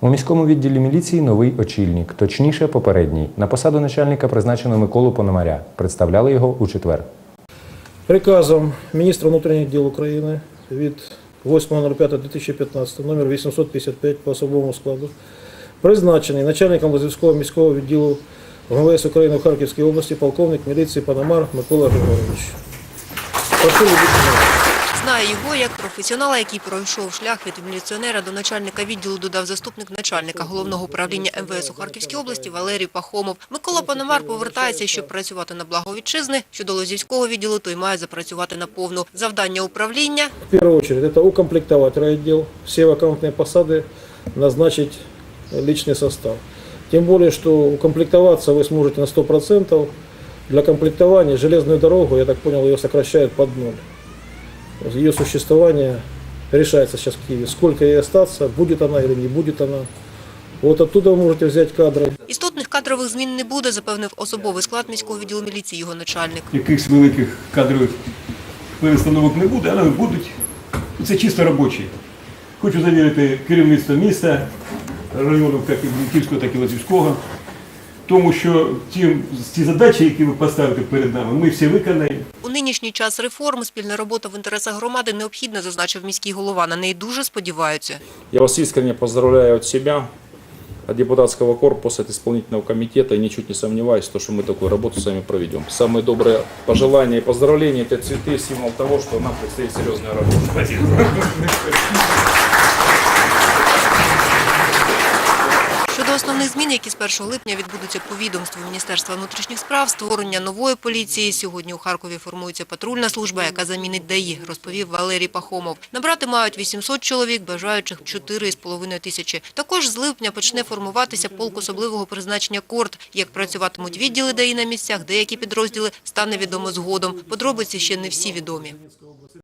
У міському відділі міліції новий очільник, точніше попередній. На посаду начальника призначено Миколу Пономаря. Представляли його у четвер. Приказом міністра внутрішніх діл України від 8.05.2015 номер 855 по особовому складу призначений начальником Лозівського міського відділу МВС України в Харківській області полковник міліції Панамар Микола Григорович. Прошу. Знає його як професіонала, який пройшов шлях від міліціонера до начальника відділу, додав заступник начальника головного управління МВС у Харківській області Валерій Пахомов. Микола Пономар повертається, щоб працювати на благо вітчизни. Щодо Лозівського відділу, той має запрацювати на повну. Завдання управління В первую очередь это укомплектовать райотдел, все вакантные посады назначить личный состав. Тем более, что укомплектоваться вы сможете на 100%. Для комплектования железную дорогу, я так понял, ее сокращают под ноль. Ее существование решается сейчас в Киеве. Сколько ей остаться, будет она или не будет она. Вот оттуда вы можете взять кадры. істотних кадрових змін не буде, запевнив особовий склад міського відділу міліції його начальник. якихось великих кадрових перестановок не буде, але будуть. Це чисто робочі. Хочу завірити керівництво міста, району як і Київського, так і Лазівського, тому що ті, ті задачі, які ви поставите перед нами, ми всі виконаємо. У нинішній час реформ спільна робота в інтересах громади необхідна, зазначив міський голова. На неї дуже сподіваються. Я вас искренне поздравляю от себя, от депутатского корпуса, от исполнительного комитета. И ничуть не сомневаюсь, то, что мы такую работу с вами проведем. Самые добрые пожелания и поздравления – это цветы, символ того, что нам предстоит серьезная работа. Щодо Основних змін, які з 1 липня відбудуться по відомству Міністерства внутрішніх справ, створення нової поліції. Сьогодні у Харкові формується патрульна служба, яка замінить ДАІ, розповів Валерій Пахомов. Набрати мають 800 чоловік, бажаючих 4,5 тисячі. Також з липня почне формуватися полк особливого призначення «Корд». Як працюватимуть відділи ДАІ на місцях, деякі підрозділи, стане відомо згодом. Подробиці ще не всі відомі.